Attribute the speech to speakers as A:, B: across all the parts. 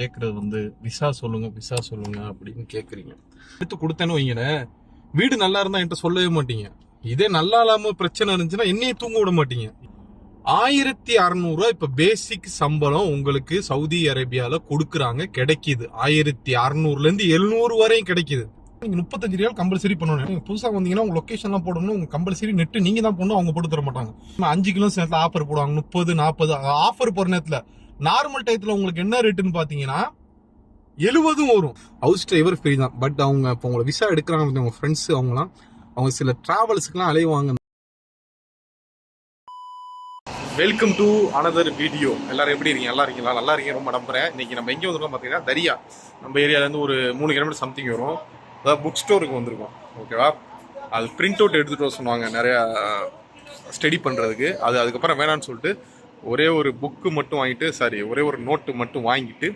A: கேட்குறது வந்து விசா சொல்லுங்க விசா சொல்லுங்க அப்படின்னு கேட்குறீங்க எடுத்து கொடுத்தேன்னு வைங்களேன் வீடு நல்லா இருந்தா என்கிட்ட சொல்லவே மாட்டீங்க இதே நல்லா இல்லாம பிரச்சனை இருந்துச்சுன்னா என்னையே தூங்க விட மாட்டீங்க ஆயிரத்தி அறநூறுவா இப்ப பேசிக் சம்பளம் உங்களுக்கு சவுதி அரேபியால கொடுக்குறாங்க கிடைக்குது ஆயிரத்தி அறநூறுலேருந்து இருந்து எழுநூறு வரையும் கிடைக்குது நீங்க முப்பத்தஞ்சு ரூபாய் கம்பல்சரி பண்ணணும் நீங்கள் புதுசா வந்தீங்கன்னா உங்க லொக்கேஷன்லாம் போடணும் உங்க கம்பல்சரி நெட்டு நீங்க தான் போடணும் அவங்க போட்டு தர மாட்டாங்க அஞ்சு கிலோ சேர்த்து ஆஃபர் போடுவாங்க முப்பது நாற்பது ஆஃபர் போற நேரத்துல நார்மல் டைத்துல உங்களுக்கு என்ன ரேட்டுன்னு பார்த்தீங்கன்னா எழுபதும் வரும் ஹவுஸ் டிரைவர் ஃப்ரீ தான் பட் அவங்க இப்போ உங்களை விசா எடுக்கிறாங்க அவங்க ஃப்ரெண்ட்ஸ் அவங்களாம் அவங்க சில ட்ராவல்ஸுக்குலாம் அலைவாங்க வெல்கம் டு அனதர் வீடியோ எல்லாரும் எப்படி இருக்கீங்க நல்லா இருக்கீங்களா நல்லா இருக்கீங்க ரொம்ப நம்புறேன் இன்னைக்கு நம்ம எங்கே வந்துருக்கோம் பார்த்தீங்கன்னா தரியா நம்ம ஏரியாவிலேருந்து ஒரு மூணு கிலோமீட்டர் சம்திங் வரும் அதாவது புக் ஸ்டோருக்கு வந்திருக்கோம் ஓகேவா அது பிரிண்ட் அவுட் எடுத்துகிட்டு வர சொன்னாங்க நிறையா ஸ்டடி பண்ணுறதுக்கு அது அதுக்கப்புறம் வேணான்னு சொல்லிட்டு ஒரே ஒரு புக்கு மட்டும் வாங்கிட்டு சாரி ஒரே ஒரு நோட்டு மட்டும் வாங்கிட்டு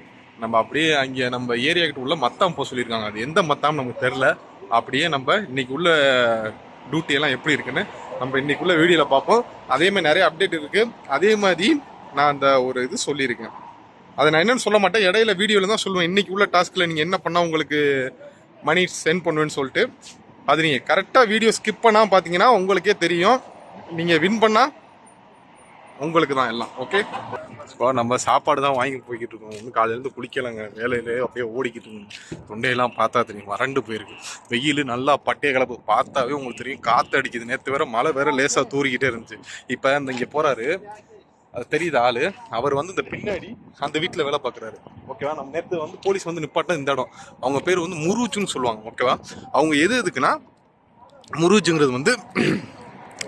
A: நம்ம அப்படியே அங்கே நம்ம ஏரியாக்கிட்ட உள்ள மத்தாம் போக சொல்லியிருக்காங்க அது எந்த மத்தாம் நமக்கு தெரில அப்படியே நம்ம இன்றைக்கி உள்ள டியூட்டியெல்லாம் எப்படி இருக்குன்னு நம்ம இன்றைக்குள்ள வீடியோவில் பார்ப்போம் அதேமாதிரி நிறைய அப்டேட் இருக்குது அதே மாதிரி நான் அந்த ஒரு இது சொல்லியிருக்கேன் அதை நான் என்னென்னு சொல்ல மாட்டேன் இடையில வீடியோவில் தான் சொல்லுவேன் இன்றைக்கி உள்ள டாஸ்கில் நீங்கள் என்ன பண்ணால் உங்களுக்கு மணி சென்ட் பண்ணுவேன்னு சொல்லிட்டு அது நீங்கள் கரெக்டாக வீடியோ ஸ்கிப் பண்ணால் பார்த்தீங்கன்னா உங்களுக்கே தெரியும் நீங்கள் வின் பண்ணால் உங்களுக்கு தான் எல்லாம் ஓகே இப்போ நம்ம சாப்பாடு தான் வாங்கி போய்கிட்டு இருக்கோம் ஒன்றும் காலையிலேருந்து குளிக்கலைங்க வேலையிலேயே அப்படியே ஓடிக்கிட்டு இருக்கோம் தொண்டையெல்லாம் பார்த்தா தெரியும் வறண்டு போயிருக்கு வெயில் நல்லா பட்டைய கலப்பு பார்த்தாவே உங்களுக்கு தெரியும் காற்று அடிக்குது நேற்று வேற மழை வேற லேசாக தூரிக்கிட்டே இருந்துச்சு இப்போ இந்த இங்கே போகிறாரு அது தெரியுது ஆள் அவர் வந்து இந்த பின்னாடி அந்த வீட்டில் வேலை பார்க்குறாரு ஓகேவா நம்ம நேற்று வந்து போலீஸ் வந்து நிப்பாட்டம் இந்த இடம் அவங்க பேர் வந்து முருச்சுன்னு சொல்லுவாங்க ஓகேவா அவங்க எது எதுக்குன்னா முருச்சுங்கிறது வந்து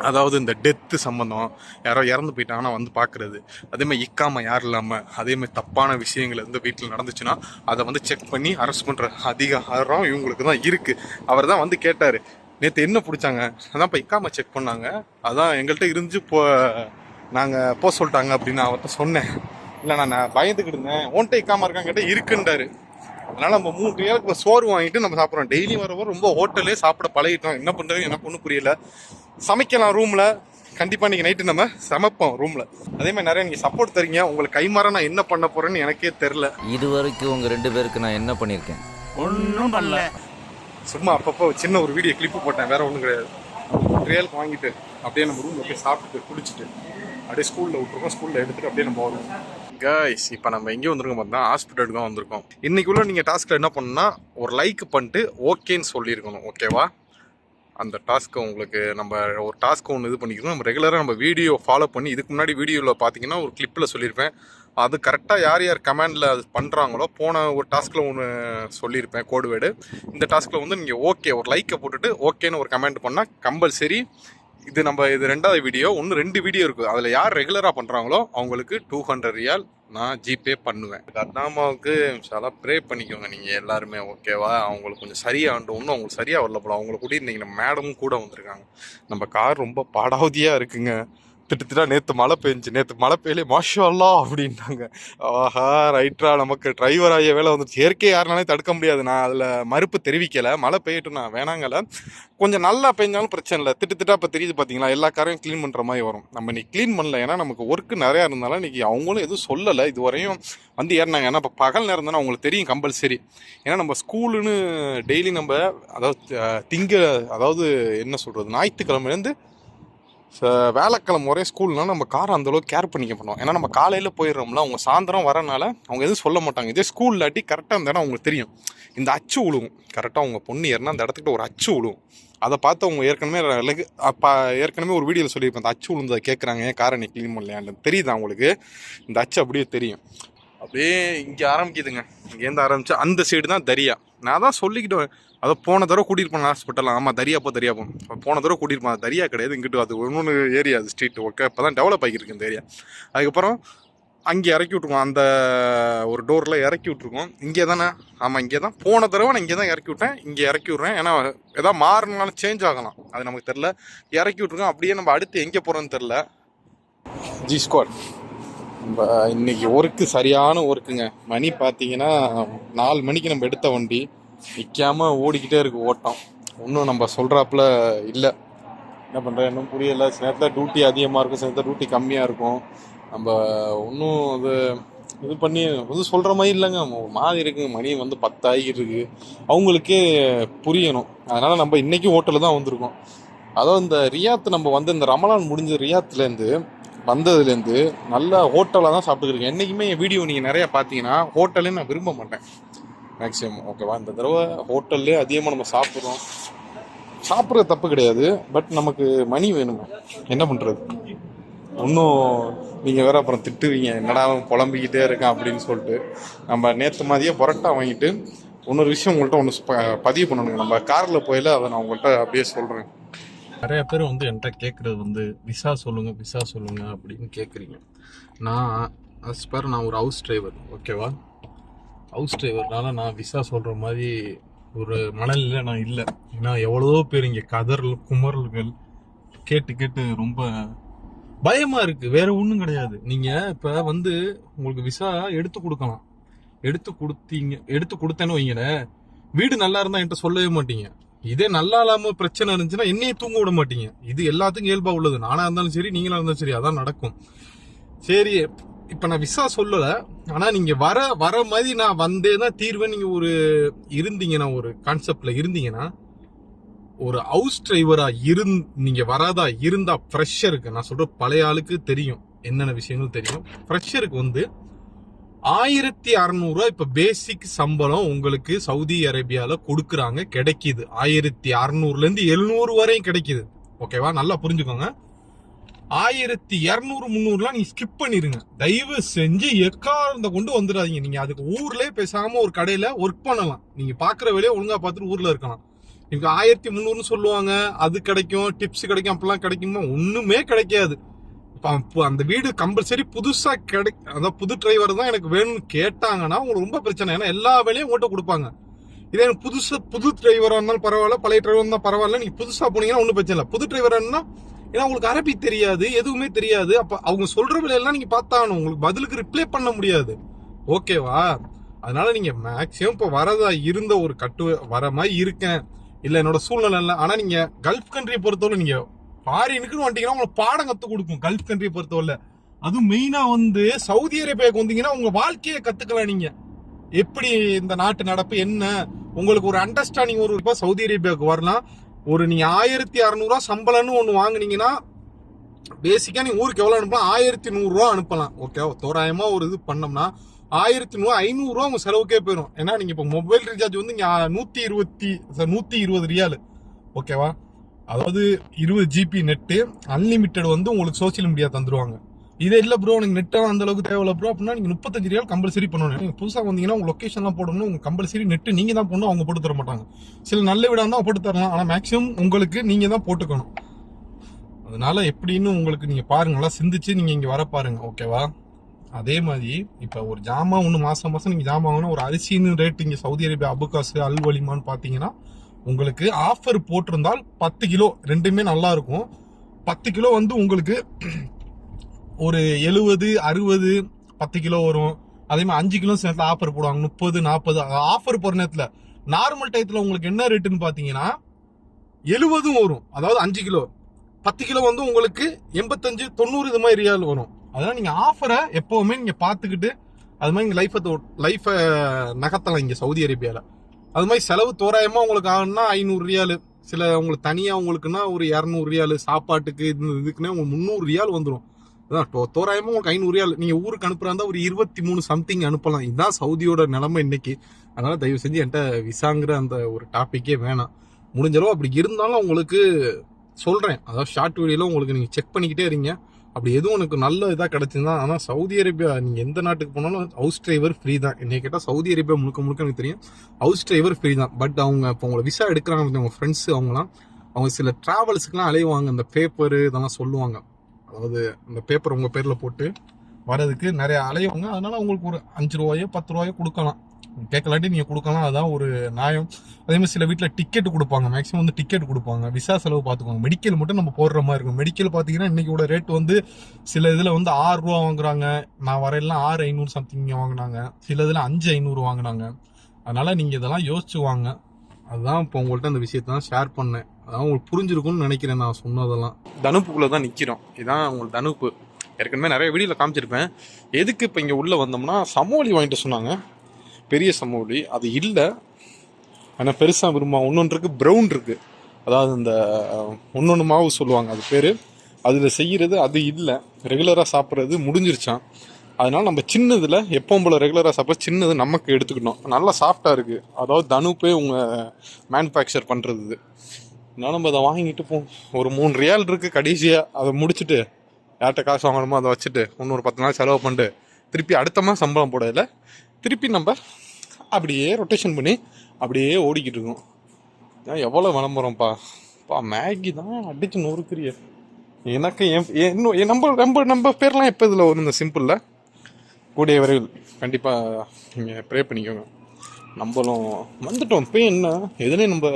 A: அதாவது இந்த டெத்து சம்மந்தம் யாரோ இறந்து போயிட்டாங்கன்னா வந்து பார்க்குறது அதேமாதிரி இக்காமல் யார் இல்லாமல் அதேமாதிரி தப்பான விஷயங்கள் வந்து வீட்டில் நடந்துச்சுன்னா அதை வந்து செக் பண்ணி அரெஸ்ட் பண்ணுற அதிகாரம் இவங்களுக்கு தான் இருக்குது அவர் தான் வந்து கேட்டார் நேற்று என்ன பிடிச்சாங்க அதான் இப்போ இக்காமல் செக் பண்ணாங்க அதான் எங்கள்கிட்ட இருந்து போ நாங்கள் போக சொல்லிட்டாங்க அப்படின்னு அவர்கிட்ட சொன்னேன் இல்லை நான் பயந்துக்கிட்டு இருந்தேன் ஓன்ட்டே இக்காமல் இருக்காங்கிட்ட கேட்டால் இருக்குன்றாரு அதனால் நம்ம மூணு பேருக்கு இப்போ சோறு வாங்கிட்டு நம்ம சாப்பிட்றோம் டெய்லி வரவோ ரொம்ப ஹோட்டலே சாப்பிட பழகிட்டோம் என்ன பண்ணுறது எனக்கு ஒன்றும் புரியலை சமைக்கலாம் ரூமில் கண்டிப்பாக நீங்க நைட்டு நம்ம சமைப்போம் ரூமில் அதே மாதிரி நிறைய நீங்கள் சப்போர்ட் தரீங்க உங்களுக்கு கைமாற நான் என்ன பண்ண போகிறேன்னு எனக்கே தெரில
B: இது வரைக்கும் உங்கள் ரெண்டு பேருக்கு நான் என்ன பண்ணியிருக்கேன் ஒன்றும் பண்ணல
A: சும்மா அப்பப்போ சின்ன ஒரு வீடியோ கிளிப்பு போட்டேன் வேற ஒன்றும் கிடையாது ட்ரேலுக்கு வாங்கிட்டு அப்படியே நம்ம ரூம்ல போய் சாப்பிட்டுட்டு குளிச்சுட்டு அப்படியே ஸ்கூலில் விட்டுருக்கோம் ஸ்கூலில் எடுத்துகிட்டு அப்படியே நம்ம வரும் கைஸ் இப்போ நம்ம எங்கேயும் வந்திருக்கோம் பார்த்தா ஹாஸ்பிட்டலுக்கு தான் வந்திருக்கோம் இன்றைக்குள்ளே நீங்கள் டாஸ்க்கில் என்ன பண்ணுன்னா ஒரு லைக் பண்ணிட்டு ஓகேன்னு சொல்லியிருக்கணும் ஓகேவா அந்த டாஸ்க்கை உங்களுக்கு நம்ம ஒரு டாஸ்க்கை ஒன்று இது பண்ணிக்கணும் நம்ம ரெகுலராக நம்ம வீடியோ ஃபாலோ பண்ணி இதுக்கு முன்னாடி வீடியோவில் பார்த்தீங்கன்னா ஒரு கிளிப்பில் சொல்லியிருப்பேன் அது கரெக்டாக யார் யார் கமெண்டில் அது பண்ணுறாங்களோ போன ஒரு டாஸ்கில் ஒன்று சொல்லியிருப்பேன் கோடுவேடு இந்த டாஸ்கில் வந்து நீங்கள் ஓகே ஒரு லைக்கை போட்டுட்டு ஓகேன்னு ஒரு கமெண்ட் பண்ணால் கம்பல்சரி இது நம்ம இது ரெண்டாவது வீடியோ ஒன்று ரெண்டு வீடியோ இருக்குது அதில் யார் ரெகுலராக பண்ணுறாங்களோ அவங்களுக்கு டூ ஹண்ட்ரட் ரியால் நான் ஜிபே பண்ணுவேன் அண்ணாமாவுக்கு சில ப்ரே பண்ணிக்கோங்க நீங்கள் எல்லாருமே ஓகேவா அவங்களுக்கு கொஞ்சம் சரியாக ஆண்டு ஒன்றும் அவங்களுக்கு சரியாக வரல போல அவங்கள கூட இன்றைக்கி நம்ம மேடமும் கூட வந்திருக்காங்க நம்ம கார் ரொம்ப பாடாவதியாக இருக்குங்க திட்டத்திட்டா நேற்று மழை பெஞ்சு நேற்று மழை பெய்யலே மாஷல்லா அப்படின்னாங்க ஆஹா ரைட்ரா நமக்கு டிரைவர் ஆகிய வேலை வந்து இயற்கை யாருனாலே தடுக்க முடியாது நான் அதில் மறுப்பு தெரிவிக்கலை மழை பெய்யட்டும் நான் வேணாங்கலை கொஞ்சம் நல்லா பெஞ்சாலும் பிரச்சனை இல்லை திட்டத்திட்டா இப்போ தெரியுது பார்த்தீங்களா எல்லா காரையும் க்ளீன் பண்ணுற மாதிரி வரும் நம்ம இன்னைக்கு க்ளீன் பண்ணல ஏன்னா நமக்கு ஒர்க்கு நிறையா இருந்தாலும் இன்றைக்கி அவங்களும் எதுவும் சொல்லலை இது வரையும் வந்து ஏறினாங்க ஏன்னா இப்போ பகல் நேரம் தானே அவங்களுக்கு தெரியும் கம்பல்சரி ஏன்னா நம்ம ஸ்கூலுன்னு டெய்லி நம்ம அதாவது திங்க அதாவது என்ன சொல்கிறது ஞாயிற்றுக்கிழமையிலேருந்து வேலைக்கிழமை முறை ஸ்கூல்னால் நம்ம காரை அந்தளவுக்கு கேர் பண்ணிக்க பண்ணோம் ஏன்னா நம்ம காலையில் போயிடுறோம்ல அவங்க சாயந்தரம் வரனால அவங்க எதுவும் சொல்ல மாட்டாங்க இதே ஸ்கூல் இல்லாட்டி கரெக்டாக அந்த இடம் அவங்களுக்கு தெரியும் இந்த அச்சு விழுவும் கரெக்டாக அவங்க பொண்ணு ஏறினா அந்த இடத்துக்கிட்ட ஒரு அச்சு விழுவும் அதை பார்த்து அவங்க ஏற்கனவே லைக் அப்போ ஏற்கனவே ஒரு வீடியோவில் சொல்லியிருப்பேன் அந்த அச்சு விழுந்ததை கேட்குறாங்க ஏன் காரை நீ க்ளீன் பண்ணலையான்னு தெரியுது அவங்களுக்கு இந்த அச்சு அப்படியே தெரியும் அப்படியே இங்கே ஆரம்பிக்குதுங்க இங்கேருந்து ஆரம்பிச்சு அந்த சைடு தான் தரியா நான் தான் சொல்லிக்கிட்டேன் அதை போன தடவை கூட்டிகிட்டு போனேன் ஹாஸ்பிட்டலாம் ஆமாம் தரியாப்போ அப்போ போன தடவை கூட்டிகிட்டு அது தரியா கிடையாது இங்கிட்டு அது ஒன்று ஏரியா அது ஸ்ட்ரீட் ஓகே இப்போ தான் டெவலப் ஆகியிருக்கு இந்த ஏரியா அதுக்கப்புறம் அங்கே இறக்கி விட்ருக்கோம் அந்த ஒரு டோரில் இறக்கி விட்ருக்கோம் இங்கே தானே ஆமாம் இங்கே தான் போன தடவை நான் இங்கே தான் இறக்கி விட்டேன் இங்கே இறக்கி விட்றேன் ஏன்னா எதாவது மாறினாலும் சேஞ்ச் ஆகலாம் அது நமக்கு தெரில இறக்கி விட்ருக்கோம் அப்படியே நம்ம அடுத்து எங்கே போகிறோன்னு தெரில ஜி ஸ்குவாட் இன்றைக்கி ஒர்க்கு சரியான ஒர்க்குங்க மணி பார்த்தீங்கன்னா நாலு மணிக்கு நம்ம எடுத்த வண்டி நிற்காமல் ஓடிக்கிட்டே இருக்கு ஓட்டம் ஒன்றும் நம்ம சொல்கிறாப்புல இல்லை என்ன பண்ணுறேன் இன்னும் புரியல சில நேரத்தில் டியூட்டி அதிகமாக இருக்கும் சில நேரத்தில் டியூட்டி கம்மியாக இருக்கும் நம்ம ஒன்றும் அது இது பண்ணி வந்து சொல்கிற மாதிரி இல்லைங்க மாதிரி இருக்குங்க மணி வந்து பத்தாயிட்டு இருக்குது அவங்களுக்கே புரியணும் அதனால் நம்ம இன்றைக்கும் ஹோட்டலில் தான் வந்திருக்கோம் அதாவது இந்த ரியாத் நம்ம வந்து இந்த ரமலான் முடிஞ்ச ரியாத்துலேருந்து வந்ததுலேருந்து நல்ல ஹோட்டலாக தான் சாப்பிட்டுருக்கேன் என்றைக்குமே என் வீடியோ நீங்கள் நிறையா பார்த்தீங்கன்னா ஹோட்டலே நான் விரும்ப மாட்டேன் மேக்ஸிமம் ஓகேவா இந்த தடவை ஹோட்டல்லே அதிகமாக நம்ம சாப்பிட்றோம் சாப்பிட்றது தப்பு கிடையாது பட் நமக்கு மணி வேணுங்க என்ன பண்ணுறது இன்னும் நீங்கள் வேறு அப்புறம் திட்டுவீங்க என்னடா புலம்பிக்கிட்டே இருக்கேன் அப்படின்னு சொல்லிட்டு நம்ம நேற்று மாதிரியே பரோட்டா வாங்கிட்டு இன்னொரு விஷயம் உங்கள்கிட்ட ஒன்று பதிவு பண்ணணுங்க நம்ம காரில் போயில அதை நான் உங்கள்கிட்ட அப்படியே சொல்கிறேன் நிறைய பேர் வந்து என்கிட்ட கேட்குறது வந்து விசா சொல்லுங்கள் விசா சொல்லுங்கள் அப்படின்னு கேட்குறீங்க நான் அஸ் பர் நான் ஒரு ஹவுஸ் டிரைவர் ஓகேவா ஹவுஸ் டிரைவர்னால நான் விசா சொல்கிற மாதிரி ஒரு மனநிலை நான் இல்லை ஏன்னா எவ்வளோ பேர் இங்கே கதறல் குமரல்கள் கேட்டு கேட்டு ரொம்ப பயமாக இருக்குது வேறு ஒன்றும் கிடையாது நீங்கள் இப்போ வந்து உங்களுக்கு விசா எடுத்து கொடுக்கலாம் எடுத்து கொடுத்தீங்க எடுத்து கொடுத்தேன்னு வைங்களேன் வீடு நல்லா இருந்தால் என்கிட்ட சொல்லவே மாட்டீங்க இதே நல்லா இல்லாம பிரச்சனை இருந்துச்சுன்னா என்னையும் தூங்க விட மாட்டீங்க இது எல்லாத்துக்கும் இயல்பா உள்ளது நானா இருந்தாலும் சரி நீங்களா இருந்தாலும் சரி அதான் நடக்கும் சரி இப்ப நான் விசா சொல்லல ஆனா நீங்க வர வர மாதிரி நான் வந்தே தான் தீர்வேன் நீங்க ஒரு இருந்தீங்கன்னா ஒரு கான்செப்ட்ல இருந்தீங்கன்னா ஒரு ஹவுஸ் டிரைவரா இருந் நீங்க வராதா இருந்தா ஃப்ரெஷருக்கு நான் சொல்ற பழைய ஆளுக்கு தெரியும் என்னென்ன விஷயங்கள் தெரியும் ஃப்ரெஷருக்கு வந்து ஆயிரத்தி அறநூறுவா இப்போ பேசிக் சம்பளம் உங்களுக்கு சவுதி அரேபியாவில் கொடுக்குறாங்க கிடைக்கிது ஆயிரத்தி அறநூறுலேருந்து எழுநூறு வரையும் கிடைக்கிது ஓகேவா நல்லா புரிஞ்சுக்கோங்க ஆயிரத்தி இரநூறு முந்நூறுலாம் நீங்கள் ஸ்கிப் பண்ணிடுங்க தயவு செஞ்சு எக்காரந்த கொண்டு வந்துடாதீங்க நீங்கள் அதுக்கு ஊர்லேயே பேசாமல் ஒரு கடையில் ஒர்க் பண்ணலாம் நீங்கள் பார்க்குற வேலையை ஒழுங்காக பார்த்துட்டு ஊரில் இருக்கலாம் இப்போ ஆயிரத்தி முந்நூறுன்னு சொல்லுவாங்க அது கிடைக்கும் டிப்ஸ் கிடைக்கும் அப்படிலாம் கிடைக்குமா ஒன்றுமே கிடைக்காது அந்த வீடு கம்பல்சரி புதுசா கிடை அதான் புது டிரைவர் தான் எனக்கு வேணும்னு கேட்டாங்கன்னா உங்களுக்கு ரொம்ப பிரச்சனை ஏன்னா எல்லா வேலையும் ஓட்ட கொடுப்பாங்க இதே எனக்கு புதுசு புது டிரைவராக இருந்தாலும் பரவாயில்ல பழைய டிரைவர் இருந்தால் பரவாயில்ல நீங்கள் புதுசாக போனீங்கன்னா ஒன்றும் பிரச்சனை இல்லை புது டிரைவராக இருந்தால் ஏன்னா உங்களுக்கு அரபி தெரியாது எதுவுமே தெரியாது அப்போ அவங்க சொல்கிற விலையெல்லாம் நீங்கள் பார்த்தாகணும் உங்களுக்கு பதிலுக்கு ரிப்ளை பண்ண முடியாது ஓகேவா அதனால நீங்கள் மேக்ஸிமம் இப்போ வரதா இருந்த ஒரு கட்டு வர மாதிரி இருக்கேன் இல்லை என்னோட சூழ்நிலை இல்லை ஆனால் நீங்கள் கல்ஃப் கண்ட்ரியை பொறுத்தவரை நீங்கள் ஃபாரினுக்குன்னு வந்துட்டீங்கன்னா உங்களுக்கு பாடம் கற்றுக் கொடுக்கும் கல்ஃப் கண்ட்ரியை பொறுத்தவரை அதுவும் மெயினாக வந்து சவுதி அரேபியாவுக்கு வந்தீங்கன்னா உங்கள் வாழ்க்கையை கற்றுக்கலாம் நீங்கள் எப்படி இந்த நாட்டு நடப்பு என்ன உங்களுக்கு ஒரு அண்டர்ஸ்டாண்டிங் ஒரு ரூபாய் சவுதி அரேபியாவுக்கு வரலாம் ஒரு நீங்கள் ஆயிரத்தி அறநூறுவா சம்பளம்னு ஒன்று வாங்கினீங்கன்னா பேசிக்காக நீங்கள் ஊருக்கு எவ்வளோ அனுப்பலாம் ஆயிரத்தி நூறுரூவா அனுப்பலாம் ஓகே தோராயமாக ஒரு இது பண்ணோம்னா ஆயிரத்தி நூறு ஐநூறுரூவா உங்கள் செலவுக்கே போயிடும் ஏன்னா நீங்கள் இப்போ மொபைல் ரீசார்ஜ் வந்து இங்கே நூற்றி இருபத்தி நூற்றி இருபது ரியாலு ஓகேவா அதாவது இருபது ஜிபி நெட்டு அன்லிமிட்டெட் வந்து உங்களுக்கு சோசியல் மீடியா தந்துருவாங்க இதே இல்லை ப்ரோ எனக்கு நெட்டெல்லாம் அந்த அளவுக்கு தேவையில்ல ப்ரோ அப்படின்னா நீங்கள் முப்பத்தஞ்சு ரூபாய் கம்பல்சரி பண்ணணும் நீங்கள் புதுசாக வந்தீங்கன்னா உங்கள் லொக்கேஷன்லாம் போடணும் உங்க கம்பல்சரி நெட்டு நீங்கள் தான் போடணும் அவங்க போட்டு தர மாட்டாங்க சில நல்ல வீடாக தான் போட்டு தரலாம் ஆனால் மேக்ஸிமம் உங்களுக்கு நீங்கள் தான் போட்டுக்கணும் அதனால எப்படின்னு உங்களுக்கு நீங்கள் நல்லா சிந்திச்சு நீங்கள் இங்கே வர பாருங்க ஓகேவா அதே மாதிரி இப்போ ஒரு ஜாமான் ஒன்று மாதம் மாதம் நீங்கள் ஜாமான் வாங்கினா ஒரு அரிசின்னு ரேட் இங்கே சவுதி அரேபியா அபுகாசு அல் வலிமான்னு பார்த்தீங்கன்னா உங்களுக்கு ஆஃபர் போட்டிருந்தால் பத்து கிலோ ரெண்டுமே நல்லா இருக்கும் பத்து கிலோ வந்து உங்களுக்கு ஒரு எழுவது அறுபது பத்து கிலோ வரும் அதே மாதிரி அஞ்சு கிலோ சேர்த்து ஆஃபர் போடுவாங்க முப்பது நாற்பது ஆஃபர் போகிற நேரத்தில் நார்மல் டயத்தில் உங்களுக்கு என்ன ரேட்டுன்னு பார்த்தீங்கன்னா எழுவதும் வரும் அதாவது அஞ்சு கிலோ பத்து கிலோ வந்து உங்களுக்கு எண்பத்தஞ்சு தொண்ணூறு இது மாதிரி ரியால் வரும் அதனால் நீங்கள் ஆஃபரை எப்போவுமே நீங்கள் பார்த்துக்கிட்டு அது மாதிரி இங்கே லைஃபை லைஃபை நகர்த்தலாம் இங்கே சவுதி அரேபியாவில் அது மாதிரி செலவு தோராயமாக உங்களுக்கு ஆகணும்னா ஐநூறு ரியாலு சில உங்களுக்கு தனியாக உங்களுக்குன்னா ஒரு இரநூறு ரியாலு சாப்பாட்டுக்கு இது இதுக்குன்னே உங்களுக்கு முந்நூறு ரியால் வந்துடும் அதான் தோ தோராயமாக உங்களுக்கு ஐநூறு ரியால் நீங்கள் ஊருக்கு அனுப்புகிறாந்தா ஒரு இருபத்தி மூணு சம்திங் அனுப்பலாம் இதுதான் சவுதியோட நிலமை இன்னைக்கு அதனால் தயவு செஞ்சு என்கிட்ட விசாங்கிற அந்த ஒரு டாப்பிக்கே வேணாம் முடிஞ்சளவு அப்படி இருந்தாலும் உங்களுக்கு சொல்கிறேன் அதாவது ஷார்ட் வீடியோவில் உங்களுக்கு நீங்கள் செக் பண்ணிக்கிட்டே இருங்க அப்படி எதுவும் உனக்கு நல்ல இதாக கிடச்சிருந்தா ஆனால் சவுதி அரேபியா நீங்கள் எந்த நாட்டுக்கு போனாலும் ஹவுஸ் டிரைவர் ஃப்ரீ தான் என்னை கேட்டால் சவுதி அரேபியா முழுக்க முழுக்க எனக்கு தெரியும் ஹவுஸ் டிரைவர் ஃப்ரீ தான் பட் அவங்க இப்போ உங்களை விசா எடுக்கிறாங்க அவங்க ஃப்ரெண்ட்ஸ் அவங்களாம் அவங்க சில ட்ராவல்ஸுக்குலாம் அலைவாங்க இந்த பேப்பரு இதெல்லாம் சொல்லுவாங்க அதாவது அந்த பேப்பர் உங்கள் பேரில் போட்டு வரதுக்கு நிறைய அலைவாங்க அதனால் அவங்களுக்கு ஒரு அஞ்சு ரூபாயோ பத்து ரூபாயோ கொடுக்கலாம் கேட்கலாட்டி நீங்கள் கொடுக்கலாம் அதுதான் ஒரு நியாயம் அதே மாதிரி சில வீட்டில் டிக்கெட் கொடுப்பாங்க மேக்ஸிமம் வந்து டிக்கெட் கொடுப்பாங்க விசா செலவு பார்த்துக்கோங்க மெடிக்கல் மட்டும் நம்ம போடுற மாதிரி இருக்கும் மெடிக்கல் பார்த்தீங்கன்னா இன்றைக்கோட ரேட் வந்து சில இதில் வந்து ஆறு ரூபா வாங்குறாங்க நான் வரையெல்லாம் ஆறு ஐநூறு சம்திங் வாங்கினாங்க சில இதில் அஞ்சு ஐநூறு வாங்கினாங்க அதனால் நீங்கள் இதெல்லாம் யோசிச்சு வாங்க அதுதான் இப்போ உங்கள்கிட்ட அந்த விஷயத்தை தான் ஷேர் பண்ணேன் அதான் உங்களுக்கு புரிஞ்சிருக்கும்னு நினைக்கிறேன் நான் சொன்னதெல்லாம் தனுப்புக்குள்ளே தான் நிற்கிறோம் இதுதான் உங்களுக்கு தனுப்பு ஏற்கனவே நிறைய வீடியோவில் காமிச்சிருப்பேன் எதுக்கு இப்போ இங்கே உள்ளே வந்தோம்னா சமோலி வாங்கிட்டு சொன்னாங்க பெரிய சமவெளி அது இல்லை ஆனால் பெருசாக விரும்புவாங்க இன்னொன்று இருக்குது ப்ரௌன் இருக்குது அதாவது இந்த ஒன்று மாவு சொல்லுவாங்க அது பேர் அதில் செய்கிறது அது இல்லை ரெகுலராக சாப்பிட்றது முடிஞ்சிருச்சான் அதனால் நம்ம சின்னதில் எப்போவும் போல் ரெகுலராக சாப்பிட்ற சின்னது நமக்கு எடுத்துக்கணும் நல்லா சாஃப்டாக இருக்குது அதாவது தனுப்பே உங்கள் மேனுஃபேக்சர் பண்ணுறது இது நம்ம அதை வாங்கிட்டு போ ஒரு மூணு ரியால் இருக்குது கடைசியாக அதை முடிச்சுட்டு யார்கிட்ட காசு வாங்கணுமோ அதை வச்சுட்டு இன்னொரு பத்து நாள் செலவு பண்ணிட்டு திருப்பி அடுத்த சம்பளம் போடலை திருப்பி நம்ம அப்படியே ரொட்டேஷன் பண்ணி அப்படியே ஓடிக்கிட்டு இருக்கோம் எவ்வளோ விளம்பரம்ப்பா பா மேகி தான் அடிச்சு கிரியர் எனக்கு என் இன்னும் நம்ம நம்ம நம்ம பேர்லாம் எப்போ இதில் வரும் இந்த சிம்பிளில் கூடிய விரைவில் கண்டிப்பாக நீங்கள் ப்ரே பண்ணிக்கோங்க நம்மளும் வந்துட்டோம் இப்போ என்ன எதுலேயும் நம்ம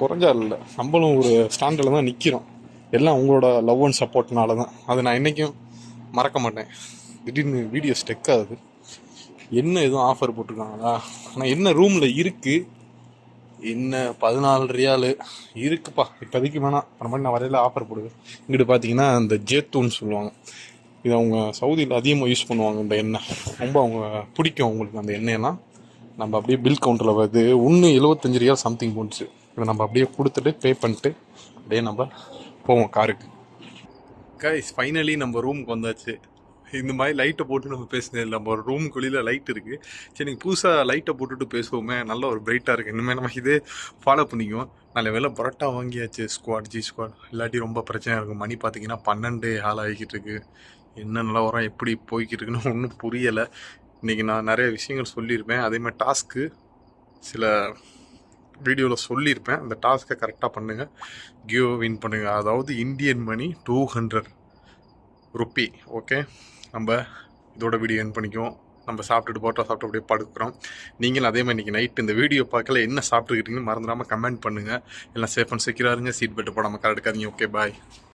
A: குறைஞ்சா இல்லை நம்மளும் ஒரு ஸ்டாண்டர்டில் தான் நிற்கிறோம் எல்லாம் உங்களோட லவ் அண்ட் சப்போர்ட்னால தான் அதை நான் என்றைக்கும் மறக்க மாட்டேன் திடீர்னு வீடியோ ஸ்டெக் ஆகுது என்ன எதுவும் ஆஃபர் போட்டிருக்காங்களா ஆனால் என்ன ரூமில் இருக்குது என்ன பதினாலு ரியால் இருக்குப்பா இப்போதைக்கு வேணாம் மாதிரி நான் வரையில ஆஃபர் போடுவேன் இங்கிட்டு பார்த்தீங்கன்னா இந்த ஜேத்தூன்னு சொல்லுவாங்க இது அவங்க சவுதியில் அதிகமாக யூஸ் பண்ணுவாங்க இந்த எண்ணெய் ரொம்ப அவங்க பிடிக்கும் அவங்களுக்கு அந்த எண்ணெயெல்லாம் நம்ம அப்படியே பில் கவுண்டரில் வருது ஒன்று எழுபத்தஞ்சு ரியால் சம்திங் போணுச்சு இதை நம்ம அப்படியே கொடுத்துட்டு பே பண்ணிட்டு அப்படியே நம்ம போவோம் காருக்கு கைஸ் ஃபைனலி நம்ம ரூமுக்கு வந்தாச்சு இந்த மாதிரி லைட்டை போட்டு நம்ம பேசினது இல்லை நம்ம ஒரு ரூம் குழியில் லைட் இருக்குது சரி நீங்கள் புதுசாக லைட்டை போட்டுட்டு பேசுவோமே நல்ல ஒரு பிரைட்டாக இருக்குது இனிமேல் நம்ம இதே ஃபாலோ பண்ணிக்குவோம் நல்ல வேலை புரட்டா வாங்கியாச்சு ஸ்குவாட் ஜி ஸ்குவாட் இல்லாட்டி ரொம்ப பிரச்சனையாக இருக்கும் மணி பார்த்தீங்கன்னா பன்னெண்டு ஆள் ஆகிக்கிட்டு இருக்குது என்ன நிலவரம் எப்படி போய்கிட்டு இருக்குன்னு ஒன்றும் புரியலை இன்றைக்கி நான் நிறைய விஷயங்கள் சொல்லியிருப்பேன் அதே மாதிரி டாஸ்க்கு சில வீடியோவில் சொல்லியிருப்பேன் அந்த டாஸ்க்கை கரெக்டாக பண்ணுங்கள் கியோ வின் பண்ணுங்கள் அதாவது Indian money two hundred rupee okay நம்ம இதோட வீடியோ என் பண்ணிக்குவோம் நம்ம சாப்பிட்டுட்டு போட்டோ சாப்பிட்டு அப்படியே படுக்கிறோம் நீங்களும் அதே மாதிரி இன்றைக்கி நைட் இந்த வீடியோ பார்க்கல என்ன சாப்பிட்டுக்கிட்டீங்கன்னு மறந்துடாமல் கமெண்ட் பண்ணுங்கள் எல்லாம் சேஃப் அண்ட் செக்யூராக இருங்க சீட் பெட்டு போடாமல் கரெக்டாக இருக்காதிங்க ஓகே பாய்